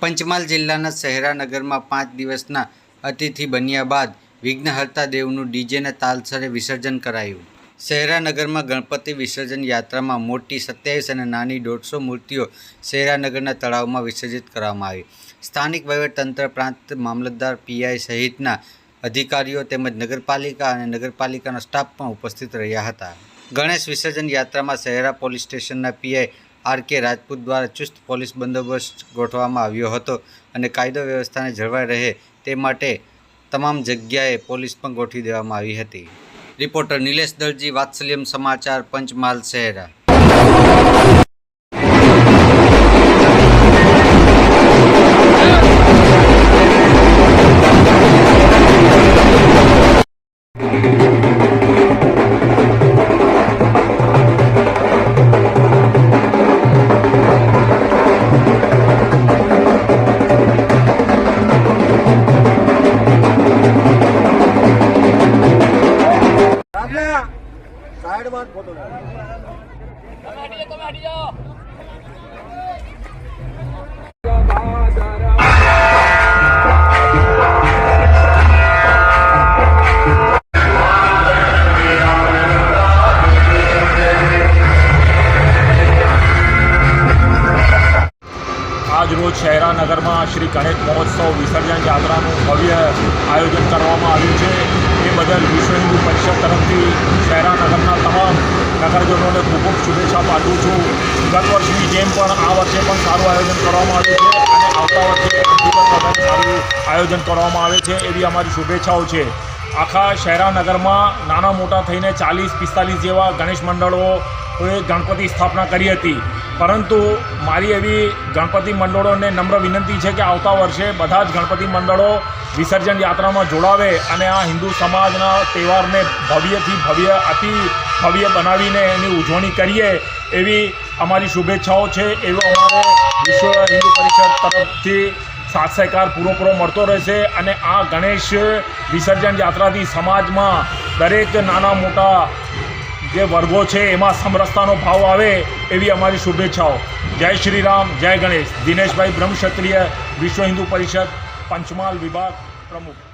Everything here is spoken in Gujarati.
પંચમહાલ જિલ્લાના શહેરાનગરમાં પાંચ દિવસના અતિથિ બન્યા બાદ વિઘ્નહર્તા દેવનું ડીજેના તાલસરે વિસર્જન કરાયું. શહેરાનગરમાં ગણપતિ વિસર્જન યાત્રામાં મોટી સત્યાવીસ અને નાની દોઢસો મૂર્તિઓ શહેરાનગરના તળાવમાં વિસર્જિત કરવામાં આવી. સ્થાનિક વહીવટતંત્ર પ્રાંત મામલતદાર પીઆઈ સહિતના અધિકારીઓ તેમજ નગરપાલિકા અને નગરપાલિકાનો સ્ટાફ પણ ઉપસ્થિત રહ્યા હતા. ગણેશ વિસર્જન યાત્રામાં શહેરા પોલીસ સ્ટેશનના પીઆઈ આર કે રાજપૂત દ્વારા ચુસ્ત પોલીસ બંદોબસ્ત ગોઠવવામાં આવ્યો હતો અને કાયદો વ્યવસ્થાને જળવાઈ રહે તે માટે તમામ જગ્યાએ પોલીસ પણ ગોઠવી દેવામાં આવી હતી. રિપોર્ટર નિલેશ દલજી, વાત્સલ્યમ સમાચાર, પંચમહાલ, શહેરા. સાઈડમાં ફોટો આજરોજ શહેરા નગરમાં શ્રી ગણેશ મહોત્સવ વિસર્જન યાત્રાનું ભવ્ય આયોજન કરવામાં આવ્યું છે. એ બદલ વિશ્વ હિન્દુ પરિષદ તરફથી શહેરાનગરના તમામ નગરજનોને ખૂબ ખૂબ શુભેચ્છા પાઠવું છું. ગત વર્ષની જેમ પણ આ વર્ષે પણ સારું આયોજન કરવામાં આવ્યું છે અને આવતા વર્ષે વધારે સારું આયોજન કરવામાં આવે છે એવી અમારી શુભેચ્છાઓ છે. આખા શહેરાનગરમાં નાના મોટા થઈને ચાલીસ, પિસ્તાલીસ જેવા ગણેશ ગણપતિ સ્થાપના કરી હતી. પરંતુ મારી એવી ગણપતિ મંડળોને નમ્ર વિનંતી છે કે આવતા વર્ષે બધા જ ગણપતિ મંડળો વિસર્જન યાત્રામાં જોડાવે અને આ હિન્દુ સમાજના તહેવારને ભવ્યથી ભવ્ય, અતિ ભવ્ય બનાવીને એની ઉજવણી કરીએ એવી અમારી શુભેચ્છાઓ છે. એવો અમારે વિશ્વ હિન્દુ પરિષદ તરફથી સાથ સહકાર પૂરેપૂરો પૂરો મળતો રહેશે અને આ ગણેશ વિસર્જન યાત્રાથી સમાજમાં દરેક નાના મોટા જે વર્ગો છે, એમાં સમરસતાનો ભાવ આવે એવી અમારી શુભેચ્છાઓ. જય શ્રી રામ જય ગણેશ. દિનેશભાઈ બ્રહ્મક્ષત્રિય વિશ્વ હિન્દુ પરિષદ, પંચમહાલ વિભાગ પ્રમુખ.